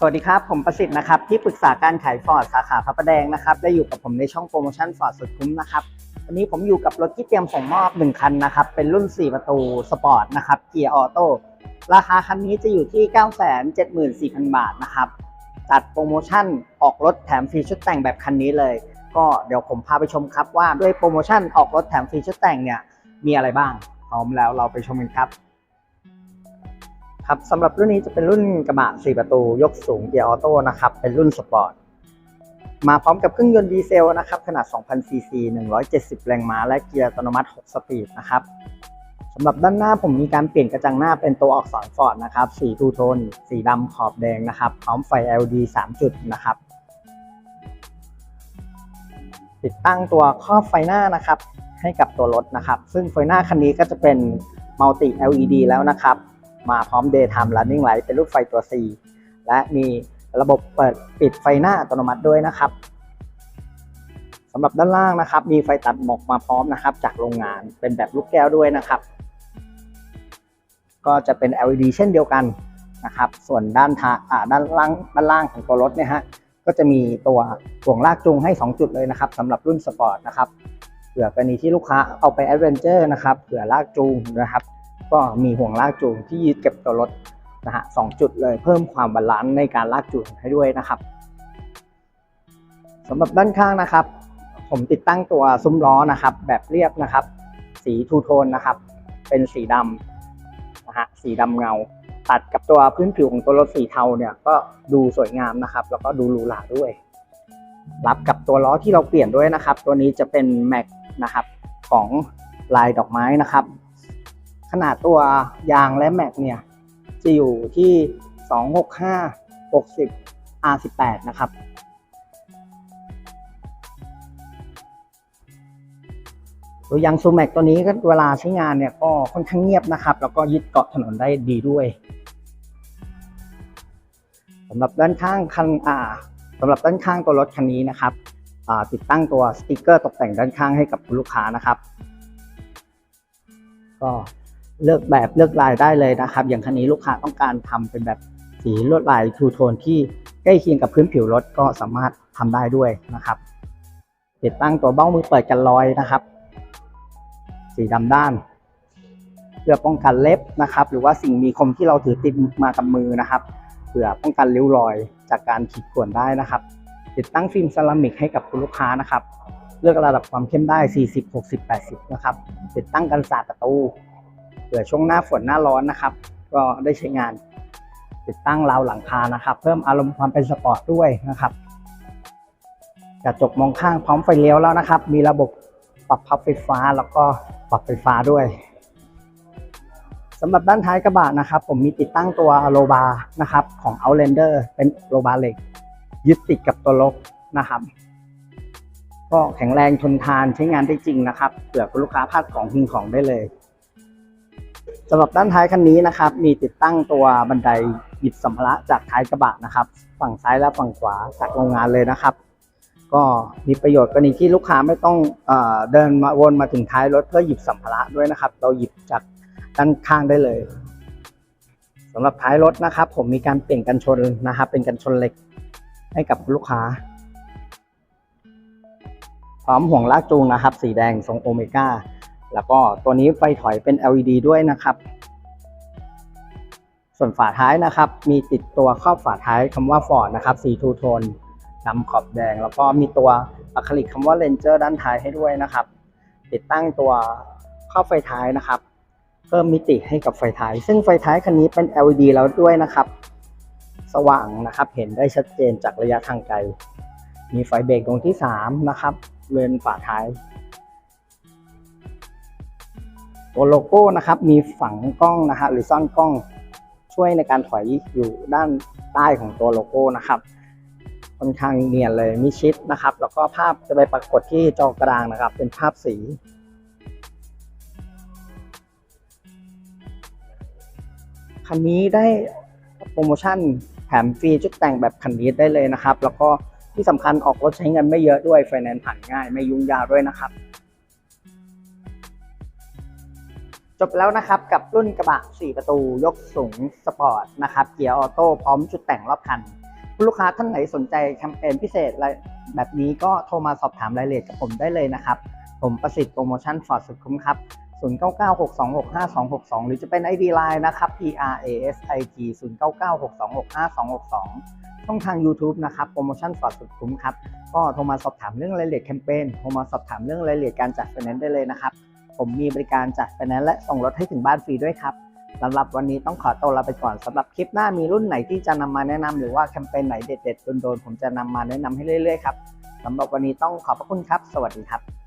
สวัสดีครับ ผมประสิทธิ์นะครับ ที่ปรึกษาการขายฟอร์ดสาขาพระประแดงนะครับได้อยู่กับผมในช่องโปรโมชั่นฟอร์ดสุดคุ้มนะครับวันนี้ผมอยู่กับรถที่เตรียมส่งมอบ 1 คันนะครับ เป็นรุ่น 4 ประตูสปอร์ตนะครับเกียร์ออโต้ราคาคันนี้จะอยู่ที่ 974,000 บาทนะครับจัดโปรโมชั่นออกรถแถมฟรีชุดแต่งแบบคันนี้เลย ก็เดี๋ยวผมพาไปชมครับว่าด้วยโปรโมชั่นออกรถแถมฟรีชุดแต่งเนี่ยมีอะไรบ้างพร้อมแล้วเราไปชมกันครับ ครับสำหรับรุ่นนี้จะเป็นรุ่นกระบะ 4 ประตู ยกสูงเกียร์ออโต้นะครับ เป็นรุ่นสปอร์ต มาพร้อมกับเครื่องยนต์ดีเซลนะครับ ขนาด 2,000 ซีซี 170 แรงม้า และเกียร์อัตโนมัติ 6 สปีดนะครับสำหรับด้านหน้าผมมีการเปลี่ยนกระจังหน้าเป็นตัวอักษรฟอร์ดนะครับ สีทูโทน สีดำขอบแดงนะครับ พร้อมไฟ LED 3 จุดนะครับ ติดตั้งตัวครอบไฟหน้านะครับ ให้กับตัวรถนะครับ ซึ่งไฟหน้าคันนี้ก็จะเป็นมัลติ LED แล้วนะครับ มาพร้อม Daytime Running Light เป็นรูปไฟตัว C และมีระบบเปิดปิดไฟหน้าอัตโนมัติด้วยนะครับสำหรับด้านล่างนะครับ มีไฟตัดหมอกมาพร้อมนะครับ จากโรงงานเป็นแบบลูกแก้วด้วยนะครับ ก็จะเป็น LED เช่นเดียวกันนะครับ ส่วนด้านทาอ่าด้านล่างด้านล่างของตัวรถเนี่ยฮะก็จะมีตัวห่วงลากจูงให้ 2 จุดเลยนะครับสำหรับรุ่นสปอร์ตนะครับเผื่อกรณีที่ลูกค้าเอาไปแอดเวนเจอร์นะครับเผื่อลากจูงนะครับ ก็มีห่วงลากจูงที่ยึดเก็บตัวรถนะฮะสองจุดเลยเพิ่มความบาลานซ์ในการลากจูงให้ด้วยนะครับสำหรับด้านข้างนะครับ ผมติดตั้งตัวซุ้มล้อนะครับ แบบเรียบนะครับ สีทูโทนนะครับ เป็นสีดำนะฮะสีดำเงา ตัดกับตัวพื้นผิวของตัวรถสีเทาเนี่ยก็ดูสวยงามนะครับ แล้วก็ดูหรูหราด้วยรับกับตัวล้อที่เราเปลี่ยนด้วยนะครับ ตัวนี้จะเป็นแม็กนะครับของลายดอกไม้นะครับ ขนาดตัวยางและแม็กเนี่ยจะอยู่ที่ 265 60 R18 นะครับตัวยางซูแม็กตัวนี้ก็เวลาใช้งานเนี่ยก็ค่อนข้างเงียบนะครับ แล้วก็ยึดเกาะถนนได้ดีด้วยสำหรับด้านข้างคันอ่าสำหรับด้านข้างตัวรถคันนี้นะครับติดตั้งตัวสติกเกอร์ตกแต่งด้านข้างให้กับคุณลูกค้านะครับ ก็ เลือกแบบเลือกลายได้เลยนะครับ อย่างคันนี้ลูกค้าต้องการทำเป็นแบบสีลวดลายทูโทนที่ใกล้เคียงกับพื้นผิวรถก็สามารถทำได้ด้วยนะครับ ติดตั้งตัวเบ้ามือเปิดกันรอยนะครับ สีดำด้าน เพื่อป้องกันเล็บนะครับ หรือว่าสิ่งมีคมที่เราถือติดมากับมือนะครับเพื่อป้องกันริ้วรอยจากการขีดข่วนได้นะครับ ติดตั้งฟิล์มเซรามิกให้กับคุณลูกค้านะครับ เลือกระดับความเข้มได้ 40 60 80 นะครับ ติดตั้งกันศาสตร์ประตู เผื่อช่วงหน้าฝนหน้าร้อนนะครับ ก็ได้ใช้งานติดตั้งราวหลังคานะครับ เพิ่มอารมณ์ความเป็นสปอร์ตด้วยนะครับกระจกมองข้างพร้อมไฟเลี้ยวแล้วนะครับ มีระบบปรับพับไฟฟ้าแล้วก็ปรับไฟฟ้าด้วยสำหรับด้านท้ายกระบะนะครับ ผมมีติดตั้งตัวโลบาร์นะครับ ของ Outlander เป็นโลบาร์เหล็ก ยึดติดกับตัวรถนะครับ ก็แข็งแรงทนทานใช้งานได้จริงนะครับเผื่อคุณลูกค้าพลาดของทิ้งของได้เลย สำหรับด้านท้ายคันนี้นะครับ มีติดตั้งตัวบันไดหยิบสัมภาระจากท้ายกระบะนะครับ ฝั่งซ้ายและฝั่งขวาจากโรงงานเลยนะครับ ก็มีประโยชน์กรณีที่ลูกค้าไม่ต้องเอเดินมาวนมาถึงท้ายรถเพื่อหยิบสัมภาระด้วยนะครับ เราหยิบจากด้านข้างได้เลยสำหรับท้ายรถนะครับ ผมมีการเปลี่ยนกันชนนะครับ เป็นกันชนเหล็กให้กับลูกค้า พร้อมห่วงลากจูงนะครับ สีแดงทรงโอเมก้า แล้วก็ตัวนี้ไฟถอยเป็น LED ด้วยนะครับ ส่วนฝาท้ายนะครับ มีติดตัวครอบฝาท้ายคำว่า Ford นะครับสีทูโทนดำขอบแดง แล้วก็มีตัวอะคริลิกคำว่า Ranger ด้านท้ายให้ด้วยนะครับ ติดตั้งตัวครอบไฟท้ายนะครับ เพิ่มมิติให้กับไฟท้าย ซึ่งไฟท้ายคันนี้เป็น LED แล้วด้วยนะครับ สว่างนะครับ เห็นได้ชัดเจนจากระยะทางไกล มีไฟเบรกตรงที่ 3 นะครับเรือนฝาท้าย ตัวโลโก้นะครับมีฝังกล้องนะฮะหรือซ่อนกล้องช่วยในการถอยอยู่ด้านใต้ของตัวโลโก้นะครับค่อนข้างเนียนเลยมิชิดนะครับ แล้วก็ภาพจะไปปรากฏที่จอกลางนะครับ เป็นภาพสี คันนี้ได้โปรโมชั่นแถมฟรีชุดแต่งแบบคันนี้ได้เลยนะครับ แล้วก็ที่สำคัญออกรถใช้เงินไม่เยอะด้วยไฟแนนซ์ผ่านง่าย ไม่ยุ่งยากด้วยนะครับ จบแล้วนะครับกับรุ่นกระบะ 4 ประตูยกสูงสปอร์ตนะครับเกียร์ออโต้พร้อมชุดแต่งรอบคันคุณลูกค้าท่านไหนสนใจแคมเปญพิเศษอะไรแบบนี้ก็โทรมาสอบถามรายละเอียดกับผมได้เลยนะครับ ผมประสิทธิ์โปรโมชั่นฟอร์ดสุดคุ้มครับ 0996265262 หรือจะเป็น ID Line นะครับ P R A S I T 0962265262 ช่องทาง YouTube นะครับโปรโมชั่นฟอร์ดสุดคุ้มครับ ก็โทรมาสอบถามเรื่องรายละเอียดแคมเปญโทรมาสอบถามเรื่องรายละเอียดการจัดไฟแนนซ์ได้เลยนะครับ ผมมีบริการจัดไฟแนนซ์และส่งรถให้ถึงบ้านฟรีด้วยครับสำหรับวันนี้ต้องขอตัวลาไปก่อนสำหรับคลิปหน้ามีรุ่นไหนที่จะนำมาแนะนำหรือว่าแคมเปญไหนเด็ดๆโดนๆผมจะนำมาแนะนำให้เรื่อยๆครับสำหรับวันนี้ต้องขอบพระคุณครับ สวัสดีครับ